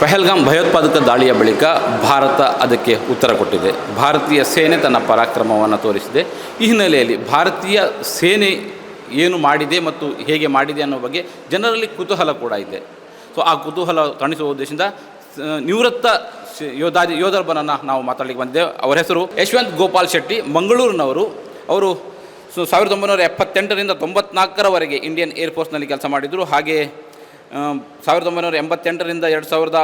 ಪಹಲ್ಗಾಮ್ ಭಯೋತ್ಪಾದಕ ದಾಳಿಯ ಬಳಿಕ ಭಾರತ ಅದಕ್ಕೆ ಉತ್ತರ ಕೊಟ್ಟಿದೆ. ಭಾರತೀಯ ಸೇನೆ ತನ್ನ ಪರಾಕ್ರಮವನ್ನು ತೋರಿಸಿದೆ. ಈ ಹಿನ್ನೆಲೆಯಲ್ಲಿ ಭಾರತೀಯ ಸೇನೆ ಏನು ಮಾಡಿದೆ ಮತ್ತು ಹೇಗೆ ಮಾಡಿದೆ ಅನ್ನೋ ಬಗ್ಗೆ ಜನರಲ್ಲಿ ಕುತೂಹಲ ಕೂಡ ಇದೆ. ಸೊ, ಆ ಕುತೂಹಲ ತಣಿಸುವ ಉದ್ದೇಶದಿಂದ ನಿವೃತ್ತ ಯೋಧಾದಿ ಯೋಧರ್ಬನನ್ನು ನಾವು ಮಾತಾಡಲಿಕ್ಕೆ ಬಂದಿದ್ದೇವೆ. ಅವರ ಹೆಸರು ಯಶವಂತ್ ಗೋಪಾಲ್ ಶೆಟ್ಟಿ. ಮಂಗಳೂರಿನವರು. ಅವರು ಸಾವಿರದ ಒಂಬೈನೂರ ಎಪ್ಪತ್ತೆಂಟರಿಂದ ತೊಂಬತ್ನಾಲ್ಕರವರೆಗೆ ಇಂಡಿಯನ್ ಏರ್ಫೋರ್ಸ್ನಲ್ಲಿ ಕೆಲಸ ಮಾಡಿದರು. ಹಾಗೆ ಸಾವಿರದ ಒಂಬೈನೂರ ಎಂಬತ್ತೆಂಟರಿಂದ ಎರಡು ಸಾವಿರದ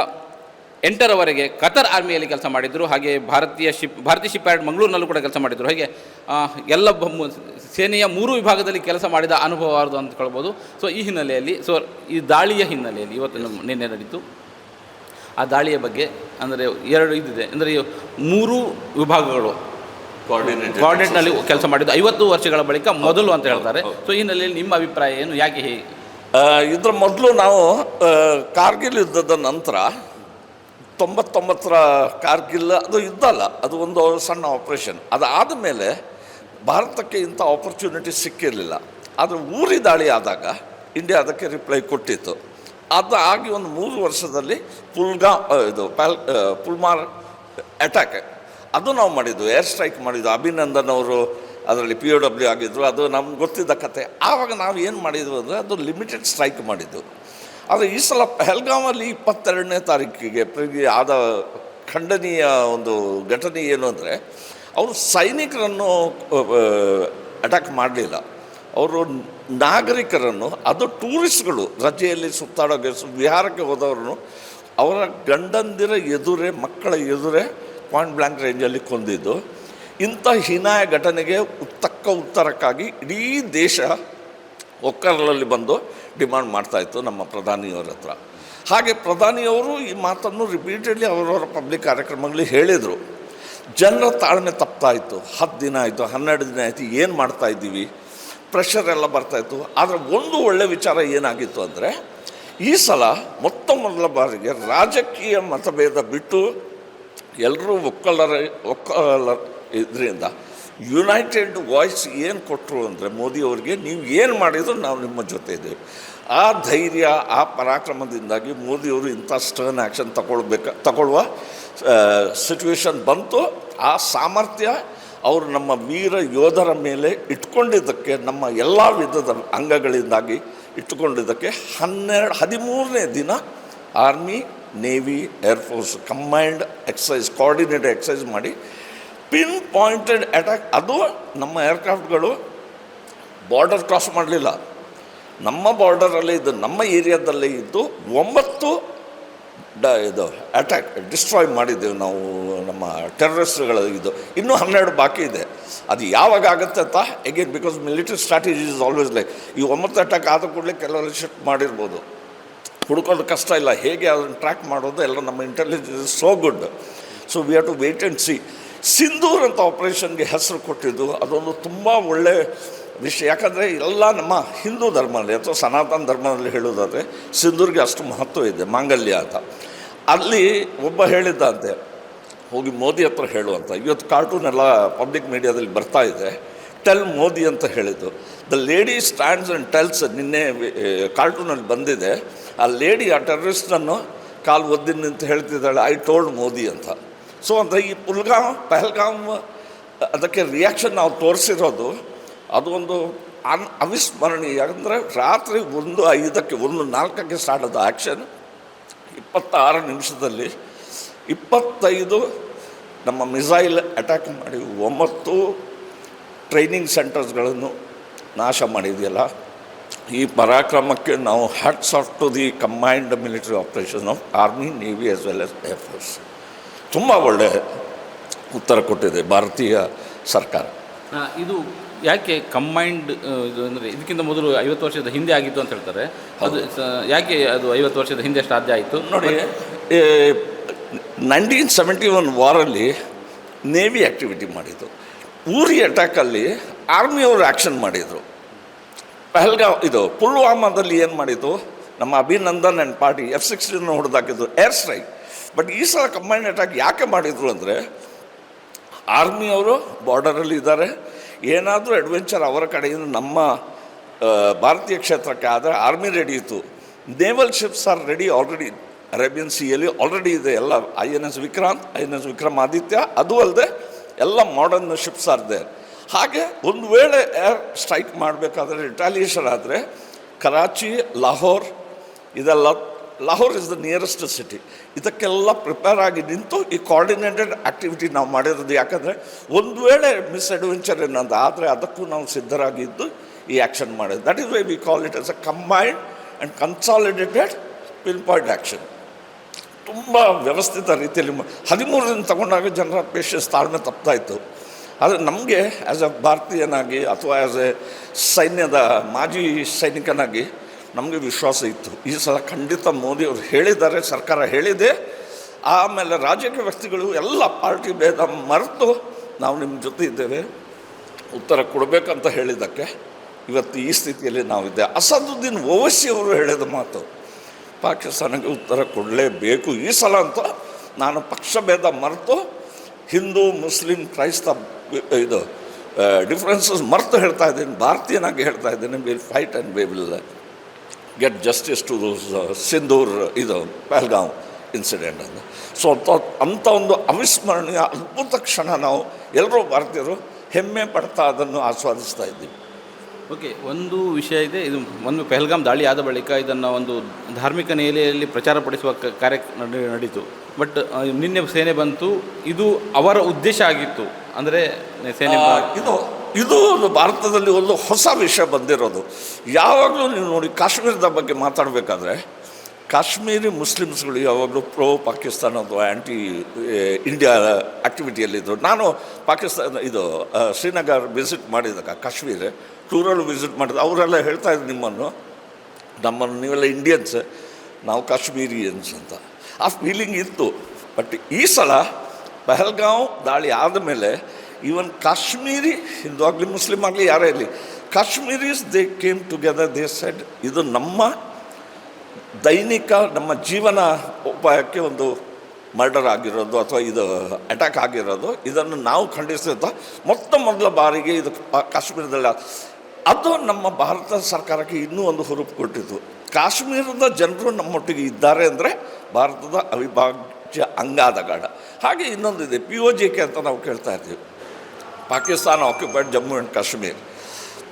ಎಂಟರವರೆಗೆ ಕತರ್ ಆರ್ಮಿಯಲ್ಲಿ ಕೆಲಸ ಮಾಡಿದರು. ಹಾಗೆ ಭಾರತೀಯ ಶಿಪ್ ಭಾರತೀಯ ಶಿಪ್ ಯಾರ್ಡ್ ಮಂಗಳೂರಿನಲ್ಲೂ ಕೂಡ ಕೆಲಸ ಮಾಡಿದರು. ಹಾಗೆ ಎಲ್ಲ ಸೇನೆಯ ಮೂರು ವಿಭಾಗದಲ್ಲಿ ಕೆಲಸ ಮಾಡಿದ ಅನುಭವ ಅದು ಅಂತ ಕೇಳ್ಬೋದು. ಸೊ ಈ ಹಿನ್ನೆಲೆಯಲ್ಲಿ ಸೊ ಈ ದಾಳಿಯ ಹಿನ್ನೆಲೆಯಲ್ಲಿ ಇವತ್ತು ನಿನ್ನೆ ನಡೀತು. ಆ ದಾಳಿಯ ಬಗ್ಗೆ ಅಂದರೆ ಎರಡು ಇದಿದೆ. ಅಂದರೆ ಮೂರು ವಿಭಾಗಗಳು ಕೋಆರ್ಡಿನೇಟ್ ಕೋಆರ್ಡಿನೇಟ್ನಲ್ಲಿ ಕೆಲಸ ಮಾಡಿದ್ದು. ಐವತ್ತು ವರ್ಷಗಳ ಬಳಿಕ ಮೊದಲು ಅಂತ ಹೇಳ್ತಾರೆ. ಸೊ ಈ ಹಿನ್ನೆಲೆಯಲ್ಲಿ ನಿಮ್ಮ ಅಭಿಪ್ರಾಯ ಏನು? ಯಾಕೆ ಹೇಗೆ ಇದರ ಮೊದಲು ನಾವು ಕಾರ್ಗಿಲ್ ಯುದ್ಧದ ನಂತರ, ತೊಂಬತ್ತೊಂಬತ್ತರ ಕಾರ್ಗಿಲ್ ಅದು ಯುದ್ಧ ಅಲ್ಲ ಅದು ಒಂದು ಸಣ್ಣ ಆಪರೇಷನ್ ಅದಾದ ಮೇಲೆ ಭಾರತಕ್ಕೆ ಇಂಥ ಆಪರ್ಚುನಿಟಿ ಸಿಕ್ಕಿರಲಿಲ್ಲ. ಆದರೆ ಊರಿ ದಾಳಿ ಆದಾಗ ಇಂಡಿಯಾ ಅದಕ್ಕೆ ರಿಪ್ಲೈ ಕೊಟ್ಟಿತ್ತು. ಅದು ಆಗಿ ಒಂದು ಮೂರು ವರ್ಷದಲ್ಲಿ ಪುಲ್ಗಾ ಇದು ಪ್ಯಾಲ್ ಪುಲ್ಮಾರ್ ಅಟ್ಯಾಕ್ ಅದು ನಾವು ಮಾಡಿದ್ದು ಏರ್ ಸ್ಟ್ರೈಕ್ ಮಾಡಿದ್ದು, ಅಭಿನಂದನ್ ಅವರು ಅದರಲ್ಲಿ ಪಿ ಒ ಡಬ್ಲ್ಯೂ ಆಗಿದ್ದರು ಅದು ನಮ್ಗೆ ಗೊತ್ತಿದ್ದ ಕತೆ. ಆವಾಗ ನಾವು ಏನು ಮಾಡಿದ್ವು ಅಂದರೆ ಅದು ಲಿಮಿಟೆಡ್ ಸ್ಟ್ರೈಕ್ ಮಾಡಿದ್ದು. ಆದರೆ ಈ ಸಲ ಪಹಲ್ಗಾಮಲ್ಲಿ ಇಪ್ಪತ್ತೆರಡನೇ ತಾರೀಕಿಗೆ ಆದ ಖಂಡನೀಯ ಒಂದು ಘಟನೆ ಏನು ಅಂದರೆ, ಅವರು ಸೈನಿಕರನ್ನು ಅಟ್ಯಾಕ್ ಮಾಡಲಿಲ್ಲ. ಅವರು ನಾಗರಿಕರನ್ನು, ಅದು ಟೂರಿಸ್ಟ್ಗಳು ರಜೆಯಲ್ಲಿ ಸುತ್ತಾಡೋಕೆ, ವಿಹಾರಕ್ಕೆ ಹೋದವ್ರನ್ನು, ಅವರ ಗಂಡಂದಿರ ಎದುರೇ, ಮಕ್ಕಳ ಎದುರೇ ಪಾಯಿಂಟ್ ಬ್ಲ್ಯಾಂಕ್ ರೇಂಜಲ್ಲಿ ಕೊಂದಿದ್ದು. ಇಂಥ ಹೀನಾಯ ಘಟನೆಗೆ ತಕ್ಕ ಉತ್ತರಕ್ಕಾಗಿ ಇಡೀ ದೇಶ ಒಕ್ಕರಲ್ಲಿ ಬಂದು ಡಿಮಾಂಡ್ ಮಾಡ್ತಾಯಿತ್ತು ನಮ್ಮ ಪ್ರಧಾನಿಯವರ ಹತ್ರ. ಹಾಗೆ ಪ್ರಧಾನಿಯವರು ಈ ಮಾತನ್ನು ರಿಪೀಟೆಡ್ಲಿ ಅವರವರ ಪಬ್ಲಿಕ್ ಕಾರ್ಯಕ್ರಮಗಳಲ್ಲಿ ಹೇಳಿದರು. ಜನರ ತಾಳ್ಮೆ ಇತ್ತು. ಹತ್ತು ದಿನ ಆಯಿತು, ಹನ್ನೆರಡು ದಿನ ಆಯಿತು, ಏನು ಮಾಡ್ತಾ ಇದ್ದೀವಿ? ಪ್ರೆಷರ್ ಎಲ್ಲ ಬರ್ತಾಯಿತ್ತು ಆದರೆ ಒಂದು ಒಳ್ಳೆಯ ವಿಚಾರ ಏನಾಗಿತ್ತು ಅಂದರೆ, ಈ ಸಲ ಮೊತ್ತ ಮೊದಲ ಬಾರಿಗೆ ರಾಜಕೀಯ ಮತಭೇದ ಬಿಟ್ಟು ಎಲ್ಲರೂ ಒಕ್ಕಲರ, ಒಕ್ಕಲ ಇದರಿಂದ ಯುನೈಟೆಡ್ ವಾಯ್ಸ್ ಏನು ಕೊಟ್ಟರು ಅಂದರೆ ಮೋದಿಯವರಿಗೆ ನೀವು ಏನು ಮಾಡಿದ್ರು ನಾವು ನಿಮ್ಮ ಜೊತೆ ಇದ್ದೇವೆ. ಆ ಧೈರ್ಯ, ಆ ಪರಾಕ್ರಮದಿಂದಾಗಿ ಮೋದಿಯವರು ಇಂಥ ಸ್ಟರ್ನ್ ಆ್ಯಕ್ಷನ್ ತಗೊಳ್ಬೇಕ ತಗೊಳ್ಳುವ ಸಿಚುವೇಶನ್ ಬಂತು. ಆ ಸಾಮರ್ಥ್ಯ ಅವರು ನಮ್ಮ ವೀರ ಯೋಧರ ಮೇಲೆ ಇಟ್ಕೊಂಡಿದ್ದಕ್ಕೆ, ನಮ್ಮ ಎಲ್ಲ ವಿಧದ ಅಂಗಗಳಿಂದಾಗಿ ಇಟ್ಟುಕೊಂಡಿದ್ದಕ್ಕೆ ಹನ್ನೆರಡು, ಹದಿಮೂರನೇ ದಿನ army navy air force combined exercise coordinated exercise ಮಾಡಿ ಪಿನ್ ಪಾಯಿಂಟೆಡ್ ಅಟ್ಯಾಕ್ ಅದು ನಮ್ಮ ಏರ್ಕ್ರಾಫ್ಟ್ಗಳು ಬಾರ್ಡರ್ ಕ್ರಾಸ್ ಮಾಡಲಿಲ್ಲ. ನಮ್ಮ ಬಾರ್ಡರಲ್ಲೇ ಇದ್ದು, ನಮ್ಮ ಏರಿಯಾದಲ್ಲೇ ಇದ್ದು ಒಂಬತ್ತು ಡ ಇದು ಅಟ್ಯಾಕ್ ಡಿಸ್ಟ್ರಾಯ್ ಮಾಡಿದ್ದೇವೆ ನಾವು, ನಮ್ಮ ಟೆರರಿಸ್ಟ್ಗಳ ಇದು. ಇನ್ನೂ ಹನ್ನೆರಡು ಬಾಕಿ ಇದೆ. ಅದು ಯಾವಾಗ ಆಗುತ್ತೆ ಅಂತ again because military strategy is always like ಈ ಒಂಬತ್ತು ಅಟ್ಯಾಕ್ ಆದ ಕೂಡಲೇ ಕೆಲವರು ಶಿಫ್ಟ್ ಮಾಡಿರ್ಬೋದು. ಹುಡ್ಕೋದು ಕಷ್ಟ ಇಲ್ಲ. ಹೇಗೆ ಅದನ್ನು ಟ್ರ್ಯಾಕ್ ಮಾಡೋದು, ಎಲ್ಲ ನಮ್ಮ intelligence so good so we have to wait and see Sindoor ಅಂತ ಆಪ್ರೇಷನ್ಗೆ ಹೆಸರು ಕೊಟ್ಟಿದ್ದು, ಅದೊಂದು ತುಂಬ ಒಳ್ಳೆ ವಿಷಯ. ಯಾಕಂದರೆ ಎಲ್ಲ ನಮ್ಮ ಹಿಂದೂ ಧರ್ಮದಲ್ಲಿ ಅಥವಾ ಸನಾತನ ಧರ್ಮದಲ್ಲಿ ಹೇಳೋದಾದರೆ ಸಿಂಧೂರ್ಗೆ ಅಷ್ಟು ಮಹತ್ವ ಇದೆ, ಮಾಂಗಲ್ಯ ಅಂತ. ಅಲ್ಲಿ ಒಬ್ಬ ಹೇಳಿದ್ದಂತೆ, ಹೋಗಿ ಮೋದಿ ಹತ್ರ ಹೇಳುವಂತ ಇವತ್ತು ಕಾರ್ಟೂನ್ ಎಲ್ಲ ಪಬ್ಲಿಕ್ ಮೀಡಿಯಾದಲ್ಲಿ ಬರ್ತಾ ಇದೆ. ಟೆಲ್ ಮೋದಿ ಅಂತ ಹೇಳಿದ್ದು. The lady stands and tells ನಿನ್ನೆ ಕಾರ್ಟೂನಲ್ಲಿ ಬಂದಿದೆ. ಆ ಲೇಡಿ ಆ ಟೆರರಿಸ್ಟನ್ನು ಕಾಲು ಒದ್ದಿನ ನಿಂತು ಹೇಳ್ತಿದ್ದಾಳೆ ಐ ಟೋಲ್ಡ್ ಮೋದಿ ಅಂತ. ಸೊ ಅಂದರೆ ಈ ಪುಲ್ಗಾಮ್, ಪೆಹಲ್ಗಾಮ್, ಅದಕ್ಕೆ ರಿಯಾಕ್ಷನ್ ನಾವು ತೋರಿಸಿರೋದು, ಅದು ಒಂದು ಅನ್, ಅವಿಸ್ಮರಣೀಯ. ಅಂದರೆ ರಾತ್ರಿ ಒಂದು ಐದಕ್ಕೆ, ಒಂದು ನಾಲ್ಕಕ್ಕೆ ಸ್ಟಾರ್ಟ್ ಆದ ಆ್ಯಕ್ಷನ್ ಇಪ್ಪತ್ತಾರು ನಿಮಿಷದಲ್ಲಿ ಇಪ್ಪತ್ತೈದು ನಮ್ಮ ಮಿಸೈಲ್ ಅಟ್ಯಾಕ್ ಮಾಡಿ, ಒಂಬತ್ತು ಟ್ರೈನಿಂಗ್ ಸೆಂಟರ್ಸ್ಗಳನ್ನು ನಾಶ ಮಾಡಿದೆಯಲ್ಲ, ಈ ಪರಾಕ್ರಮಕ್ಕೆ ನಾವು hats off to the combined military operation of army navy as well as air force ತುಂಬ ಒಳ್ಳೆ ಉತ್ತರ ಕೊಟ್ಟಿದೆ ಭಾರತೀಯ ಸರ್ಕಾರ. ಇದು ಯಾಕೆ ಕಂಬೈಂಡ್ ಇದು ಅಂದರೆ ಇದಕ್ಕಿಂತ ಮೊದಲು ಐವತ್ತು ವರ್ಷದ ಹಿಂದೆ ಆಗಿತ್ತು ಅಂತ ಹೇಳ್ತಾರೆ. ಅದು ಯಾಕೆ ಅದು ಐವತ್ತು ವರ್ಷದ ಹಿಂದೆ ಸಾಧ್ಯ ಆಯಿತು? ನೋಡಿ ನೈನ್ಟೀನ್ ಸೆವೆಂಟಿ ಒನ್ ವಾರಲ್ಲಿ ನೇವಿ ಆ್ಯಕ್ಟಿವಿಟಿ ಮಾಡಿದ್ದು ಊರಿ ಅಟ್ಯಾಕಲ್ಲಿ ಆರ್ಮಿಯವರು ಆ್ಯಕ್ಷನ್ ಮಾಡಿದರು. ಪಹಲ್ಗಾವ್ ಇದು ಪುಲ್ವಾಮಾದಲ್ಲಿ ಏನು ಮಾಡಿದ್ದು ನಮ್ಮ Abhinandan and party F sixteen ಹೊಡೆದಾಕಿದ್ದು air strike but ಈ ಸಲ ಕಂಬೈನ್ ಅಟ್ಯಾಕ್ ಯಾಕೆ ಮಾಡಿದರು ಅಂದರೆ ಆರ್ಮಿಯವರು ಬಾರ್ಡರಲ್ಲಿ ಇದ್ದಾರೆ. ಏನಾದರೂ ಅಡ್ವೆಂಚರ್ ಅವರ ಕಡೆಯಿಂದ ನಮ್ಮ ಭಾರತೀಯ ಕ್ಷೇತ್ರಕ್ಕೆ ಆದರೆ ಆರ್ಮಿ ರೆಡಿ ಇತ್ತು. Naval ships are ready already Arabian ಸಿಯಲ್ಲಿ ಆಲ್ರೆಡಿ ಇದೆ ಎಲ್ಲ I N S Vikrant I N S Vikramaditya ಅದು ಅಲ್ಲದೆ ಎಲ್ಲ ಮಾಡರ್ನ್ ಶಿಪ್ಸ್ ಆರ್ ದೇರ್ ಹಾಗೆ ಒಂದು ವೇಳೆ ಏರ್ ಸ್ಟ್ರೈಕ್ ಮಾಡಬೇಕಾದ್ರೆ ರಿಟಾಲಿಯೇಷನ್ ಆದರೆ ಕರಾಚಿ ಲಾಹೋರ್ ಇದೆಲ್ಲ Lahore is the nearest city ಇದಕ್ಕೆಲ್ಲ ಪ್ರಿಪೇರ್ ಆಗಿ ನಿಂತು ಈ ಕೋಆರ್ಡಿನೇಟೆಡ್ ಆ್ಯಕ್ಟಿವಿಟಿ ನಾವು ಮಾಡಿರೋದು ಯಾಕಂದರೆ ಒಂದು ವೇಳೆ ಮಿಸ್ ಅಡ್ವೆಂಚರ್ ಏನಂತ ಆದರೆ ಅದಕ್ಕೂ ನಾವು ಸಿದ್ಧರಾಗಿದ್ದು ಈ ಆ್ಯಕ್ಷನ್ ಮಾಡೋದು that is why we call it as a combined and consolidated pinpoint action ತುಂಬ ವ್ಯವಸ್ಥಿತ ರೀತಿಯಲ್ಲಿ ಹದಿಮೂರು ಹದಿಮೂರರಿಂದ ತಗೊಂಡಾಗ ಜನರ ಪೇಷನ್ಸ್ ತಾಳ್ಮೆ ತಪ್ತಾ ಇತ್ತು. ಆದರೆ ನಮಗೆ ಆ್ಯಸ್ ಅ ಭಾರತೀಯನಾಗಿ ಅಥವಾ ಆ್ಯಸ್ ಎ ಸೈನ್ಯದ ಮಾಜಿ ಸೈನಿಕನಾಗಿ ನಮಗೆ ವಿಶ್ವಾಸ ಇತ್ತು. ಈ ಸಲ ಖಂಡಿತ ಮೋದಿಯವರು ಹೇಳಿದ್ದಾರೆ, ಸರ್ಕಾರ ಹೇಳಿದೆ. ಆಮೇಲೆ ರಾಜಕೀಯ ವ್ಯಕ್ತಿಗಳು ಎಲ್ಲ ಪಾರ್ಟಿ ಭೇದ ಮರೆತು ನಾವು ನಿಮ್ಮ ಜೊತೆ ಇದ್ದೇವೆ. ಉತ್ತರ ಕೊಡಬೇಕಂತ ಹೇಳಿದ್ದಕ್ಕೆ ಇವತ್ತು ಈ ಸ್ಥಿತಿಯಲ್ಲಿ ನಾವಿದ್ದೆ. ಅಸದುದ್ದೀನ್ ಓವೈಸಿ ಅವರು ಹೇಳಿದ ಮಾತು, ಪಾಕಿಸ್ತಾನಕ್ಕೆ ಉತ್ತರ ಕೊಡಲೇಬೇಕು. ಈ ಸಲ ಅಂತ ನಾನು ಪಕ್ಷ ಭೇದ ಮರೆತು ಹಿಂದೂ, ಮುಸ್ಲಿಂ, ಕ್ರೈಸ್ತ ಇದು ಡಿಫ್ರೆನ್ಸಸ್ ಮರೆತು ಹೇಳ್ತಾ ಇದ್ದೀನಿ. ಭಾರತೀಯನಾಗಿ ಹೇಳ್ತಾ ಇದ್ದೀನಿ. Will fight and get justice to Sindoor ಇದು ಪಹಲ್ಗಾಂವ್ ಇನ್ಸಿಡೆಂಟ್ ಅಂತ ಸೊ ಅಂಥ ಅಂಥ ಒಂದು ಅವಿಸ್ಮರಣೀಯ ಅದ್ಭುತ ಕ್ಷಣ ನಾವು ಎಲ್ಲರೂ ಭಾರತೀಯರು ಹೆಮ್ಮೆ ಪಡ್ತಾ ಅದನ್ನು ಆಸ್ವಾದಿಸ್ತಾ ಇದ್ದೀವಿ. ಓಕೆ ಒಂದು ವಿಷಯ ಇದೆ ಇದು ಒಂದು ಪೆಹಲ್ಗಾಮ್ ದಾಳಿ ಆದ ಬಳಿಕ ಇದನ್ನು ಒಂದು ಧಾರ್ಮಿಕ ನೆಲೆಯಲ್ಲಿ ಪ್ರಚಾರಪಡಿಸುವ ಕಾರ್ಯ ನಡೆ- ನಡೀತು. ಬಟ್ ನಿನ್ನೆ ಸೇನೆ ಬಂತು ಇದು ಅವರ ಉದ್ದೇಶ ಆಗಿತ್ತು. ಅಂದರೆ ಸೇನೆ ಇದು ಇದು ಒಂದು ಭಾರತದಲ್ಲಿ ಒಂದು ಹೊಸ ವಿಷಯ ಬಂದಿರೋದು. ಯಾವಾಗಲೂ ನೀವು ನೋಡಿ ಕಾಶ್ಮೀರದ ಬಗ್ಗೆ ಮಾತಾಡಬೇಕಾದ್ರೆ, ಕಾಶ್ಮೀರಿ ಮುಸ್ಲಿಮ್ಸ್ಗಳು ಯಾವಾಗಲೂ ಪ್ರೋ ಪಾಕಿಸ್ತಾನ ಅಥವಾ ಆ್ಯಂಟಿ ಇಂಡಿಯಾ ಆ್ಯಕ್ಟಿವಿಟಿಯಲ್ಲಿದ್ದರು ನಾನು ಪಾಕಿಸ್ತಾನ, ಇದು ಶ್ರೀನಗರ್ ವಿಸಿಟ್ ಮಾಡಿದಾಗ, ಕಾಶ್ಮೀರ ಟೂರಲ್ಲಿ ವಿಸಿಟ್ ಮಾಡಿದ ಅವರೆಲ್ಲ ಹೇಳ್ತಾ ಇದ್ರು ನಿಮ್ಮನ್ನು. ನಮ್ಮನ್ನು ನೀವೆಲ್ಲ ಇಂಡಿಯನ್ಸ್, ನಾವು ಕಾಶ್ಮೀರಿಯನ್ಸ್ ಅಂತ. ಆ ಫೀಲಿಂಗ್ ಇತ್ತು. ಬಟ್ ಈ ಸಲ, ಪಹಲ್ಗಾಂವ್ ದಾಳಿ ಆದಮೇಲೆ ಈವನ್ ಕಾಶ್ಮೀರಿ ಹಿಂದೂ ಆಗಲಿ ಮುಸ್ಲಿಮ್ ಆಗಲಿ ಯಾರೇ ಇರಲಿ Kashmiris they came together they said ಇದು ನಮ್ಮ ದೈನಿಕ, ನಮ್ಮ ಜೀವನ ಉಪಾಯಕ್ಕೆ ಒಂದು ಮರ್ಡರ್ ಆಗಿರೋದು ಅಥವಾ ಇದು ಅಟ್ಯಾಕ್ ಆಗಿರೋದು. ಇದನ್ನು ನಾವು ಖಂಡಿಸುತ್ತಾ ಮೊತ್ತ ಮೊದಲ ಬಾರಿಗೆ ಇದು ಕಾಶ್ಮೀರದಲ್ಲಿ ಅದು ನಮ್ಮ ಭಾರತ ಸರ್ಕಾರಕ್ಕೆ ಇನ್ನೂ ಒಂದು ಹುರುಪು ಕೊಟ್ಟಿತ್ತು ಕಾಶ್ಮೀರದ ಜನರು ನಮ್ಮೊಟ್ಟಿಗೆ ಇದ್ದಾರೆ ಅಂದರೆ ಭಾರತದ ಅವಿಭಾಜ್ಯ ಅಂಗಾದಗಾಡ ಹಾಗೆ ಇನ್ನೊಂದಿದೆ ಪಿ ಓ ಜಿ ಕೆ ಅಂತ ನಾವು ಕೇಳ್ತಾ ಇರ್ತೀವಿ. Pakistan occupied Jammu and Kashmir.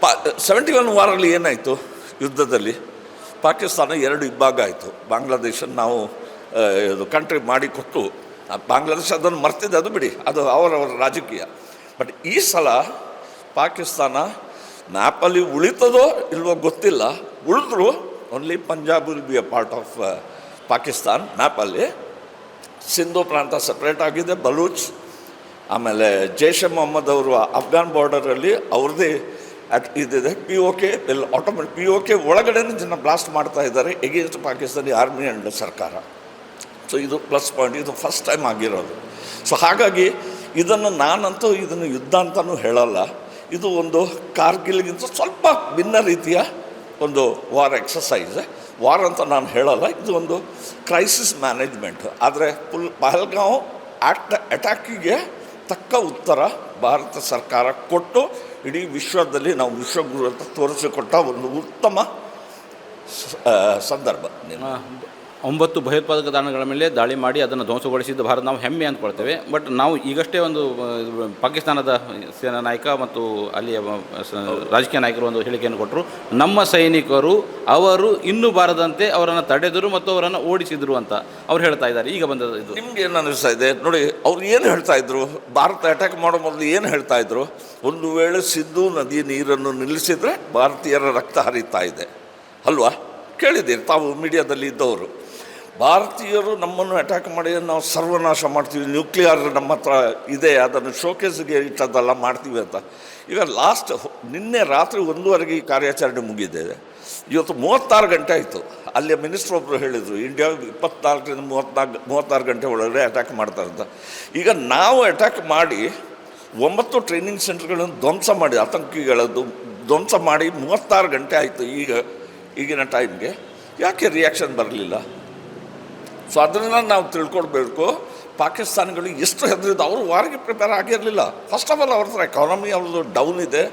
ಪಾ ಸೆವೆಂಟಿ ಒನ್ ವಾರಲ್ಲಿ ಏನಾಯಿತು ಯುದ್ಧದಲ್ಲಿ? ಪಾಕಿಸ್ತಾನ ಎರಡು ಇಬ್ಬಾಗ ಆಯಿತು. ಬಾಂಗ್ಲಾದೇಶ ನಾವು ಇದು ಕಂಟ್ರಿ ಮಾಡಿಕೊಟ್ಟು ಬಾಂಗ್ಲಾದೇಶ ಅದನ್ನು ಮರ್ತಿದೆ, ಅದು ಬಿಡಿ. ಅದು ಅವರವರ ರಾಜಕೀಯ. ಬಟ್ ಈ ಸಲ ಪಾಕಿಸ್ತಾನ ಮ್ಯಾಪಲ್ಲಿ ಉಳಿತದೋ ಇಲ್ವೋ ಗೊತ್ತಿಲ್ಲ. ಉಳಿದ್ರು only Punjab will be a part of Pakistan ಮ್ಯಾಪಲ್ಲಿ Sindhu ಪ್ರಾಂತ ಸಪ್ರೇಟ್ ಆಗಿದೆ, ಬಲೂಚ್ ಆಮೇಲೆ ಜೈಷ್ ಮೊಹಮ್ಮದ್ ಅವರು ಅಫ್ಘಾನ್ ಬಾರ್ಡರಲ್ಲಿ ಅವ್ರದ್ದೇ ಅಟ್ ಇದಿದೆ. ಪಿ ಓ ಕೆ ಎಲ್ಲ ಆಟೋಮೆಟ್ ಪಿ ಓ ಕೆ ಒಳಗಡೆನೇ ಜನ ಬ್ಲಾಸ್ಟ್ ಮಾಡ್ತಾ ಇದ್ದಾರೆ ಎಗೇನ್ಸ್ಟ್ ಪಾಕಿಸ್ತಾನಿ ಆರ್ಮಿ ಆ್ಯಂಡ್ ಸರ್ಕಾರ. ಸೊ ಇದು ಪ್ಲಸ್ ಪಾಯಿಂಟ್ ಇದು ಫಸ್ಟ್ ಟೈಮ್ ಆಗಿರೋದು. ಸೊ ಹಾಗಾಗಿ ಇದನ್ನು ನಾನಂತೂ ಇದನ್ನು ಯುದ್ಧ ಅಂತಲೂ ಹೇಳಲ್ಲ. ಇದು ಒಂದು ಕಾರ್ಗಿಲ್ಗಿಂತ ಸ್ವಲ್ಪ ಭಿನ್ನ ರೀತಿಯ ಒಂದು ವಾರ್ ಎಕ್ಸಸೈಸ್ ವಾರ್ ಅಂತ ನಾನು ಹೇಳಲ್ಲ, ಇದು ಒಂದು ಕ್ರೈಸಿಸ್ ಮ್ಯಾನೇಜ್ಮೆಂಟ್ ಆದರೆ ಫುಲ್ ಪಹಲ್ಗಾಂವ್ ಆ್ಯಕ್ಟ್ ಅಟ್ಯಾಕಿಗೆ ತಕ್ಕ ಉತ್ತರ ಭಾರತ ಸರ್ಕಾರ ಕೊಟ್ಟು ಇಡೀ ವಿಶ್ವದಲ್ಲಿ ನಾವು ವಿಶ್ವಗುರು ಅಂತ ತೋರಿಸಿಕೊಟ್ಟ ಒಂದು ಉತ್ತಮ ಸಂದರ್ಭ. ಒಂಬತ್ತು ಭಯೋತ್ಪಾದಕ ತಾಣಗಳ ಮೇಲೆ ದಾಳಿ ಮಾಡಿ ಅದನ್ನು ಧ್ವಂಸಗೊಳಿಸಿದ್ದ ಭಾರತ, ನಾವು ಹೆಮ್ಮೆ ಅಂದ್ಕೊಳ್ತೇವೆ. ಬಟ್ ನಾವು ಈಗಷ್ಟೇ ಒಂದು ಪಾಕಿಸ್ತಾನದ ಸೇನಾ ನಾಯಕ ಮತ್ತು ಅಲ್ಲಿಯ ರಾಜಕೀಯ ನಾಯಕರು ಒಂದು ಹೇಳಿಕೆಯನ್ನು ಕೊಟ್ಟರು. ನಮ್ಮ ಸೈನಿಕರು, ಅವರು ಇನ್ನೂ ಬಾರದಂತೆ ಅವರನ್ನು ತಡೆದರು ಮತ್ತು ಅವರನ್ನು ಓಡಿಸಿದರು ಅಂತ ಅವ್ರು ಹೇಳ್ತಾ ಇದ್ದಾರೆ. ಈಗ ಬಂದ ಇದು. ನಿಮ್ಗೆ ಏನು ಅನಿಸ್ತಾ ಇದೆ? ನೋಡಿ, ಅವ್ರು ಏನು ಹೇಳ್ತಾ ಇದ್ರು? ಭಾರತ ಅಟ್ಯಾಕ್ ಮಾಡೋ ಮೊದಲು ಏನು ಹೇಳ್ತಾ ಇದ್ರು? ಒಂದು ವೇಳೆ ಸಿದ್ದು ನದಿ ನೀರನ್ನು ನಿಲ್ಲಿಸಿದ್ರೆ ಭಾರತೀಯರ ರಕ್ತ ಹರಿತಾ ಇದೆ. ಅಲ್ವಾ? ಕೇಳಿದ್ದೀರಿ, ತಾವು ಮೀಡಿಯಾದಲ್ಲಿ ಇದ್ದವರು. ಭಾರತೀಯರು ನಮ್ಮನ್ನು ಅಟ್ಯಾಕ್ ಮಾಡಿ ನಾವು ಸರ್ವನಾಶ ಮಾಡ್ತೀವಿ. ನ್ಯೂಕ್ಲಿಯರ್ ನಮ್ಮ ಹತ್ರ ಇದೆ. ಅದನ್ನು ಶೋಕೇಸ್ಗೆ ಇಟ್ಟದ್ದೆಲ್ಲ ಮಾಡ್ತೀವಿ ಅಂತ. ಈಗ ಲಾಸ್ಟ್ ನಿನ್ನೆ ರಾತ್ರಿ ಒಂದೂವರೆಗೆ ಈ ಕಾರ್ಯಾಚರಣೆ ಮುಗಿದಿದೆ. ಇವತ್ತು ಮೂವತ್ತಾರು ಗಂಟೆ ಆಯಿತು. ಅಲ್ಲಿಯ ಮಿನಿಸ್ಟ್ರ್ ಒಬ್ಬರು ಹೇಳಿದರು ಇಂಡಿಯಾ ಇಪ್ಪತ್ನಾಲ್ಕರಿಂದ ಮೂವತ್ತ್ನಾಲ್ಕು ಮೂವತ್ತಾರು ಗಂಟೆ ಒಳಗಡೆ ಅಟ್ಯಾಕ್ ಮಾಡ್ತಾರೆ ಅಂತ. ಈಗ ನಾವು ಅಟ್ಯಾಕ್ ಮಾಡಿ ಒಂಬತ್ತು ಟ್ರೈನಿಂಗ್ ಸೆಂಟರ್ಗಳನ್ನು ಧ್ವಂಸ ಮಾಡಿ, ಆತಂಕಿಗಳದ್ದು ಧ್ವಂಸ ಮಾಡಿ ಮೂವತ್ತಾರು ಗಂಟೆ ಆಯಿತು ಈಗ, ಈಗಿನ ಟೈಮ್ಗೆ ಯಾಕೆ ರಿಯಾಕ್ಷನ್ ಬರಲಿಲ್ಲ? ಸೊ ಅದನ್ನು ನಾವು ತಿಳ್ಕೊಳ್ಬೇಕು. ಪಾಕಿಸ್ತಾನಿಗಳು ಎಷ್ಟು ಹೆದರಿದ್ದು ಅವರು ವಾರಿಗೆ ಪ್ರಿಪೇರ್ ಆಗಿರಲಿಲ್ಲ. ಫಸ್ಟ್ ಆಫ್ ಆಲ್ ಅವ್ರ ಹತ್ರ ಎಕಾನಮಿ ಅವ್ರದ್ದು ಡೌನ್ ಇದೆ.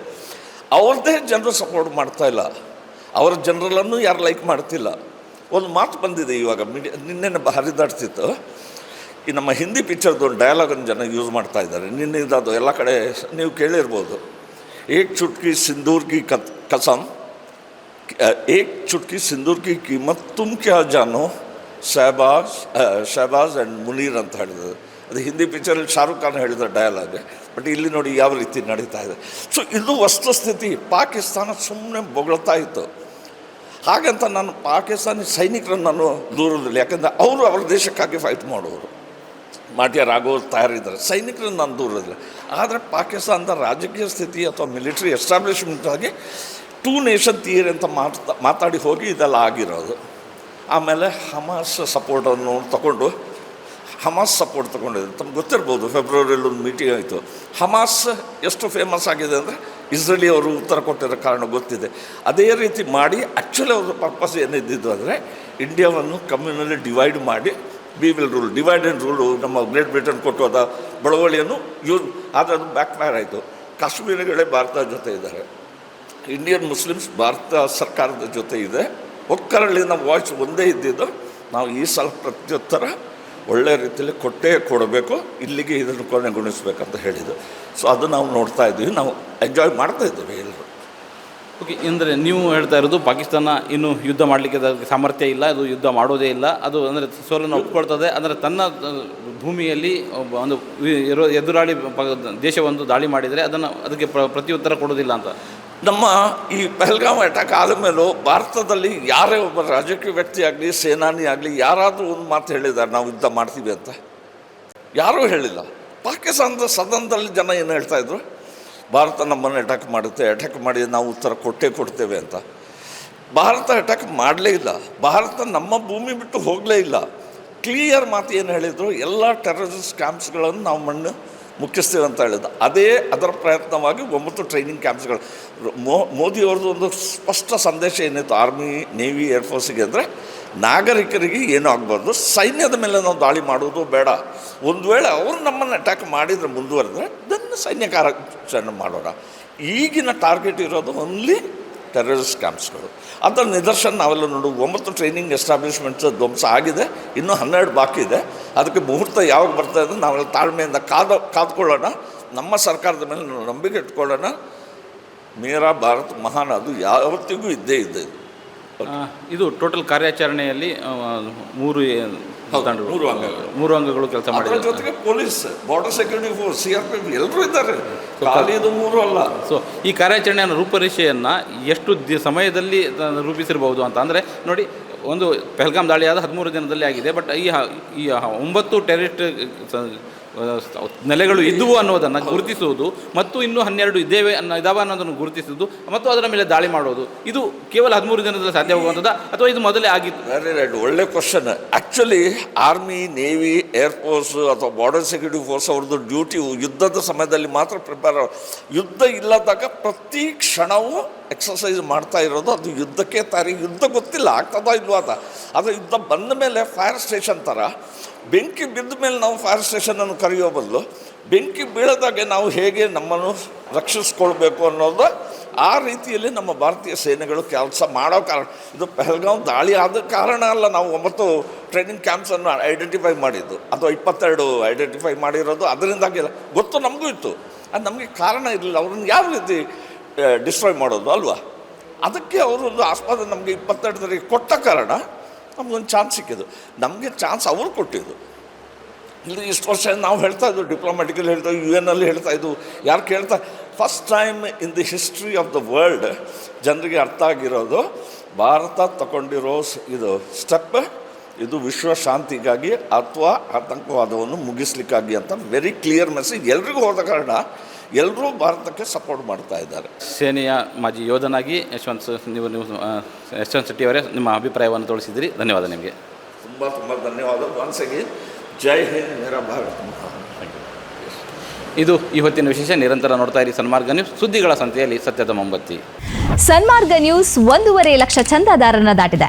ಅವ್ರದ್ದೇ ಜನರು ಸಪೋರ್ಟ್ ಮಾಡ್ತಾ ಇಲ್ಲ. ಅವರ ಜನರಲ್ಲನ್ನು ಯಾರು ಲೈಕ್ ಮಾಡ್ತಿಲ್ಲ. ಒಂದು ಮಾತು ಬಂದಿದೆ ಇವಾಗ ಮೀಡಿಯಾ ನಿನ್ನೆ ಹರಿದಾಡ್ತಿತ್ತು. ಈ ನಮ್ಮ ಹಿಂದಿ ಪಿಕ್ಚರ್ದು ಒಂದು ಡಯಲಾಗನ್ನು ಜನ ಯೂಸ್ ಮಾಡ್ತಾ ಇದ್ದಾರೆ. ನಿನ್ನಿಂದ ಅದು ಎಲ್ಲ ಕಡೆ ನೀವು ಕೇಳಿರ್ಬೋದು. ಏಕ್ ಚುಟ್ಕಿ ಸಿಂಧೂರ್ಗಿ ಕತ್ ಕಸಮ್ ಏಕ್ ಚುಟ್ಕಿ ಸಿಂಧೂರ್ಗಿ ಕೀಮತ್, ತುಮ್ ಕ್ಯಾ ಜಾನೋ? ಶಹಬಾಜ್ ಶಹಬಾಜ್ ಆ್ಯಂಡ್ ಮುನೀರ್ ಅಂತ ಹೇಳಿದ್ರು. ಅದು ಹಿಂದಿ ಪಿಕ್ಚರಲ್ಲಿ ಶಾರುಖ್ ಖಾನ್ ಹೇಳಿದ ಡಯಲಾಗ್ ಬಟ್ ಇಲ್ಲಿ ನೋಡಿ ಯಾವ ರೀತಿ ನಡೀತಾ ಇದೆ. ಸೊ ಇದು ವಸ್ತುಸ್ಥಿತಿ. ಪಾಕಿಸ್ತಾನ ಸುಮ್ಮನೆ ಬೊಗಳ್ತಾ ಇತ್ತು. ಹಾಗಂತ ನಾನು ಪಾಕಿಸ್ತಾನಿ ಸೈನಿಕರನ್ನು ನಾನು ದೂರದಲ್ಲಿ, ಯಾಕಂದರೆ ಅವರು ಅವರ ದೇಶಕ್ಕಾಗಿ ಫೈಟ್ ಮಾಡೋರು ಮಾಟ್ಯರಾಗೋರು ತಯಾರಿದ್ದಾರೆ. ಸೈನಿಕರನ್ನು ನಾನು ದೂರದಿಲ್ಲ. ಆದರೆ ಪಾಕಿಸ್ತಾನದ ರಾಜಕೀಯ ಸ್ಥಿತಿ ಅಥವಾ ಮಿಲಿಟರಿ ಎಸ್ಟಾಬ್ಲಿಷ್ಮೆಂಟಾಗಿ ಟೂ ನೇಷನ್ ಥಿಯರಿ ಅಂತ ಮಾತಾ, ಮಾತಾಡಿ ಹೋಗಿ ಇದೆಲ್ಲ ಆಗಿರೋದು. ಆಮೇಲೆ ಹಮಾಸ್ ಸಪೋರ್ಟನ್ನು ತಗೊಂಡು, ಹಮಾಸ್ ಸಪೋರ್ಟ್ ತಗೊಂಡಿದ್ದೆ. ತಮ್ಗೆ ಗೊತ್ತಿರ್ಬೋದು, ಫೆಬ್ರವರಿಯಲ್ಲಿ ಒಂದು ಮೀಟಿಂಗ್ ಆಯಿತು. ಹಮಾಸ್ ಎಷ್ಟು ಫೇಮಸ್ ಆಗಿದೆ ಅಂದರೆ ಇಸ್ರೇಲಿ ಅವರು ಉತ್ತರ ಕೊಟ್ಟಿರೋ ಕಾರಣ ಗೊತ್ತಿದೆ. ಅದೇ ರೀತಿ ಮಾಡಿ ಆ್ಯಕ್ಚುಲಿ ಅವರ ಪರ್ಪಸ್ ಏನಿದ್ದಿದ್ದು ಅಂದರೆ ಇಂಡಿಯಾವನ್ನು ಕಮ್ಯುನಲ್ಲಿ ಡಿವೈಡ್ ಮಾಡಿ be will rule divide and rule ನಮ್ಮ ಗ್ರೇಟ್ ಬ್ರಿಟನ್ ಕೊಟ್ಟು ಅದ ಬಳವಳಿಯನ್ನು ಯೂಸ್ ಆದರೆ ಅದು ಬ್ಯಾಕ್ ಫೈರ್ ಆಯಿತು. ಕಾಶ್ಮೀರಿಗಳೇ ಭಾರತದ ಜೊತೆ ಇದ್ದಾರೆ. ಇಂಡಿಯನ್ ಮುಸ್ಲಿಮ್ಸ್ ಭಾರತ ಸರ್ಕಾರದ ಜೊತೆ ಇದೆ. ಒಕ್ಕರಳಿ ನಮ್ಮ ವಾಯ್ಸ್ ಒಂದೇ ಇದ್ದಿದ್ದು, ನಾವು ಈ ಸಲ ಪ್ರತ್ಯುತ್ತರ ಒಳ್ಳೆಯ ರೀತಿಯಲ್ಲಿ ಕೊಟ್ಟೇ ಕೊಡಬೇಕು, ಇಲ್ಲಿಗೆ ಇದನ್ನು ಕೊನೆಗೊಳಿಸ್ಬೇಕಂತ ಹೇಳಿದ್ದು. ಸೊ ಅದು ನಾವು ನೋಡ್ತಾ ಇದ್ದೀವಿ, ನಾವು ಎಂಜಾಯ್ ಮಾಡ್ತಾ ಇದ್ದೀವಿ ಎಲ್ಲರೂ. ಓಕೆ ಅಂದರೆ ನೀವು ಹೇಳ್ತಾ ಇರೋದು ಪಾಕಿಸ್ತಾನ ಇನ್ನು ಯುದ್ಧ ಮಾಡಲಿಕ್ಕೆ ಸಾಮರ್ಥ್ಯ ಇಲ್ಲ, ಅದು ಯುದ್ಧ ಮಾಡೋದೇ ಇಲ್ಲ, ಅದು ಅಂದರೆ ಸೋಲನ್ನು ಒಪ್ಕೊಳ್ತದೆ, ಅಂದರೆ ತನ್ನ ಭೂಮಿಯಲ್ಲಿ ಒಂದು ಎದುರಾಳಿ ದೇಶವೊಂದು ದಾಳಿ ಮಾಡಿದರೆ ಅದನ್ನು ಅದಕ್ಕೆ ಪ್ರ- ಪ್ರತ್ಯುತ್ತರ ಕೊಡೋದಿಲ್ಲ ಅಂತ. ನಮ್ಮ ಈ ಪಹಲ್ಗಾಮ್ ಅಟ್ಯಾಕ್ ಆದಮೇಲೂ ಭಾರತದಲ್ಲಿ ಯಾರೇ ಒಬ್ಬ ರಾಜಕೀಯ ವ್ಯಕ್ತಿ ಆಗಲಿ, ಸೇನಾನಿ ಆಗಲಿ, ಯಾರಾದರೂ ಒಂದು ಮಾತು ಹೇಳಿದ್ದಾರೆ, ನಾವು ಯುದ್ಧ ಮಾಡ್ತೀವಿ ಅಂತ. ಯಾರೂ ಹೇಳಿಲ್ಲ. ಪಾಕಿಸ್ತಾನದ ಸದನದಲ್ಲಿ ಜನ ಏನು ಹೇಳ್ತಾ ಇದ್ರು? ಭಾರತ ನಮ್ಮನ್ನು ಅಟ್ಯಾಕ್ ಮಾಡುತ್ತೆ, ಅಟ್ಯಾಕ್ ಮಾಡಿ ನಾವು ಉತ್ತರ ಕೊಟ್ಟೇ ಕೊಡ್ತೇವೆ ಅಂತ. ಭಾರತ ಅಟ್ಯಾಕ್ ಮಾಡಲೇ ಇಲ್ಲ. ಭಾರತ ನಮ್ಮ ಭೂಮಿ ಬಿಟ್ಟು ಹೋಗಲೇ ಇಲ್ಲ. ಕ್ಲಿಯರ್ ಮಾತು ಏನು ಹೇಳಿದರು? ಎಲ್ಲ ಟೆರರಿಸ್ಟ್ ಕ್ಯಾಂಪ್ಸ್ಗಳನ್ನು ನಾವು ಮಣ್ಣು ಮುಖ್ಯಸ್ಥೇವೆ ಅಂತ ಹೇಳಿದ್ದು. ಅದೇ ಅದರ ಪ್ರಯತ್ನವಾಗಿ ಒಂಬತ್ತು ಟ್ರೈನಿಂಗ್ ಕ್ಯಾಂಪ್ಸ್ಗಳು ಮೋ ಮೋದಿಯವ್ರದ್ದು ಒಂದು ಸ್ಪಷ್ಟ ಸಂದೇಶ ಏನಿತ್ತು? ಆರ್ಮಿ ನೇವಿ ಏರ್ಫೋರ್ಸಿಗೆ ಅಂದರೆ ನಾಗರಿಕರಿಗೆ ಏನೂ ಆಗಬಾರ್ದು. ಸೈನ್ಯದ ಮೇಲೆ ನಾವು ದಾಳಿ ಮಾಡೋದು ಬೇಡ. ಒಂದು ವೇಳೆ ಅವರು ನಮ್ಮನ್ನು ಅಟ್ಯಾಕ್ ಮಾಡಿದರೆ ಮುಂದುವರೆದ್ರೆ ದೆನ್ ಸೈನ್ಯ ಕಾರ್ಯಾಚರಣೆ ಮಾಡೋಣ. ಈಗಿನ ಟಾರ್ಗೆಟ್ ಇರೋದು ಓನ್ಲಿ ಟೆರರಿಸ್ಟ್ ಕ್ಯಾಂಪ್ಸ್ಗಳು ಅದರ ನಿದರ್ಶನ ನಾವೆಲ್ಲ ನೋಡು ಒಂಬತ್ತು ಟ್ರೈನಿಂಗ್ ಎಸ್ಟಾಬ್ಲಿಷ್ಮೆಂಟ್ಸ್ ಧ್ವಂಸ ಆಗಿದೆ ಇನ್ನೂ ಹನ್ನೆರಡು ಬಾಕಿ ಇದೆ. ಅದಕ್ಕೆ ಮುಹೂರ್ತ ಯಾವಾಗ ಬರ್ತಾ ಇದೆ ನಾವೆಲ್ಲ ತಾಳ್ಮೆಯಿಂದ ಕಾದ ಕಾದ್ಕೊಳ್ಳೋಣ. ನಮ್ಮ ಸರ್ಕಾರದ ಮೇಲೆ ನಂಬಿಕೆ ಇಟ್ಕೊಳ್ಳೋಣ. ಮೇರಾ ಭಾರತ್ ಮಹಾನ್ ಅದು ಯಾವತ್ತಿಗೂ ಇದ್ದೇ ಇದೆ. ಇದು ಆ, ಇದು ಟೋಟಲ್ ಕಾರ್ಯಾಚರಣೆಯಲ್ಲಿ ಮೂರು ತಂಡಗಳು ಮೂರು ಅಂಗಗಳು. ಮೂರು ಅಂಗಗಳು ಕೆಲಸ ಮಾಡಿದ್ದಾರೆ. ಜೊತೆಗೆ police border security force C R P F ಎಲ್ಲರೂ ಇದ್ದಾರೆ. ಇದು ಮೂರು ಅಲ್ಲ. ಸೊ ಈ ಕಾರ್ಯಾಚರಣೆಯ ರೂಪರೇಷೆಯನ್ನು ಎಷ್ಟು ದಿ ಸಮಯದಲ್ಲಿ ರೂಪಿಸಿರಬಹುದು ಅಂತ ಅಂದರೆ ನೋಡಿ ಒಂದು ಪೆಹಲ್ಗಾಮ್ ದಾಳಿಯಾದ ಹದಿಮೂರು ದಿನದಲ್ಲಿ ಆಗಿದೆ ಬಟ್ ಈ ಈ ಒಂಬತ್ತು ಟೆರಿಸ್ಟ್ ನೆಲೆಗಳು ಇದ್ದುವು ಅನ್ನೋದನ್ನು ಗುರುತಿಸುವುದು ಮತ್ತು ಇನ್ನೂ ಹನ್ನೆರಡು ಇದ್ದೇವೆ ಅನ್ನೋ ಇದಾವೆ ಅನ್ನೋದನ್ನು ಗುರುತಿಸುವುದು ಮತ್ತು ಅದರ ಮೇಲೆ ದಾಳಿ ಮಾಡೋದು. ಇದು ಕೇವಲ ಹದಿಮೂರು ದಿನದಲ್ಲಿ ಸಾಧ್ಯವಾಗುವಂಥದ್ದು ಅಥವಾ ಇದು ಮೊದಲೇ ಆಗಿತ್ತು? ವೆರಿ ರೈಟ್ ಒಳ್ಳೆ question actually army navy air force ಅಥವಾ ಬಾರ್ಡರ್ ಸೆಕ್ಯೂರಿಟಿ ಫೋರ್ಸ್ ಅವ್ರದ್ದು ಡ್ಯೂಟಿ ಯುದ್ಧದ ಸಮಯದಲ್ಲಿ ಮಾತ್ರ ಪ್ರಿಪೇರ್ ಯುದ್ಧ ಇಲ್ಲದಾಗ ಪ್ರತಿ ಕ್ಷಣವೂ ಎಕ್ಸಸೈಸ್ ಮಾಡ್ತಾ ಇರೋದು. ಅದು ಯುದ್ಧಕ್ಕೆ ತಾರಿ ಯುದ್ಧ ಗೊತ್ತಿಲ್ಲ, ಆಗ್ತದೋ ಇಲ್ವಾ ಅಂತ. ಆದರೆ ಯುದ್ಧ ಬಂದ ಮೇಲೆ ಫೈರ್ ಸ್ಟೇಷನ್ ಥರ ಬೆಂಕಿ ಬಿದ್ದ ಮೇಲೆ ನಾವು ಫೈರ್ ಸ್ಟೇಷನನ್ನು ಕರೆಯೋ ಬದಲು ಬೆಂಕಿ ಬೀಳದಾಗೆ ನಾವು ಹೇಗೆ ನಮ್ಮನ್ನು ರಕ್ಷಿಸ್ಕೊಳ್ಬೇಕು ಅನ್ನೋದು ಆ ರೀತಿಯಲ್ಲಿ ನಮ್ಮ ಭಾರತೀಯ ಸೇನೆಗಳು ಕೆಲಸ ಮಾಡೋ ಕಾರಣ. ಇದು ಪೆಹಲ್ಗಾಂವ್ ದಾಳಿ ಆದ ಕಾರಣ ಅಲ್ಲ, ನಾವು ಒಂಬತ್ತು ಟ್ರೈನಿಂಗ್ ಕ್ಯಾಂಪ್ಸನ್ನು ಐಡೆಂಟಿಫೈ ಮಾಡಿದ್ದು. ಅಥವಾ ಇಪ್ಪತ್ತೆರಡು ಐಡೆಂಟಿಫೈ ಮಾಡಿರೋದು. ಅದರಿಂದಾಗಿಲ್ಲ ಗೊತ್ತು ನಮಗೂ ಇತ್ತು. ಅದು ನಮಗೆ ಕಾರಣ ಇರಲಿಲ್ಲ. ಅವ್ರನ್ನ ಯಾವ ರೀತಿ ಡಿಸ್ಟ್ರಾಯ್ ಮಾಡೋದು ಅಲ್ವಾ? ಅದಕ್ಕೆ ಅವರು ಆಸ್ಪದ ನಮಗೆ ಇಪ್ಪತ್ತೆರಡು ತಾರೀಕು ಕೊಟ್ಟ ಕಾರಣ ನಮಗೊಂದು ಚಾನ್ಸ್ ಸಿಕ್ಕಿದ್ದು. ನಮಗೆ ಚಾನ್ಸ್ ಅವರು ಕೊಟ್ಟಿದ್ದು. ಇಲ್ಲಿ ಇಷ್ಟು ವರ್ಷ ನಾವು ಹೇಳ್ತಾ ಇದ್ವು ಡಿಪ್ಲೊಮ್ಯಾಟಿಕಲ್ಲಿ ಹೇಳ್ತಾ ಯು ಎನ್ ಅಲ್ಲಿ ಹೇಳ್ತಾ ಇದ್ದು ಯಾರು ಕೇಳ್ತಾ first time in the history of the world ಜನರಿಗೆ ಅರ್ಥ ಆಗಿರೋದು, ಭಾರತ ತಗೊಂಡಿರೋ ಇದು ಸ್ಟೆಪ್ ಇದು ವಿಶ್ವ ಶಾಂತಿಗಾಗಿ ಅಥವಾ ಆತಂಕವಾದವನ್ನು ಮುಗಿಸ್ಲಿಕ್ಕಾಗಿ ಅಂತ ವೆರಿ ಕ್ಲಿಯರ್ ಮೆಸೇಜ್ ಎಲ್ರಿಗೂ ಹೋದ ಕಾರಣ ಎಲ್ಲರೂ ಭಾರತಕ್ಕೆ ಸಪೋರ್ಟ್ ಮಾಡ್ತಾ ಇದ್ದಾರೆ. ಸೇನೆಯ ಮಾಜಿ ಯೋಧನಾಗಿ ಯಶವಂತ್ ನೀವು ನೀವು ಯಶವಂತ್ ಶೆಟ್ಟಿ ಅವರೇ ನಿಮ್ಮ ಅಭಿಪ್ರಾಯವನ್ನು ತೋರಿಸಿದಿರಿ. ಧನ್ಯವಾದ ನಿಮಗೆ. ತುಂಬ ತುಂಬ ಧನ್ಯವಾದ. ಒನ್ಸ್ ಅಗೇನ್ ಜೈ ಹಿಂದ್ ಮೇರ ಭಾರತ್. ಇದು ಇವತ್ತಿನ ವಿಶೇಷ. ನಿರಂತರ ನೋಡ್ತಾ ಇರಿ ಸನ್ಮಾರ್ಗ ನ್ಯೂಸ್. ಸುದ್ದಿಗಳ ಸಂತೆಯಲ್ಲಿ ಸತ್ಯದ ಮೊಂಬತ್ತಿ ಸನ್ಮಾರ್ಗ ನ್ಯೂಸ್ ಒಂದೂವರೆ ಲಕ್ಷ ಚಂದಾದಾರನ ದಾಟಿದೆ.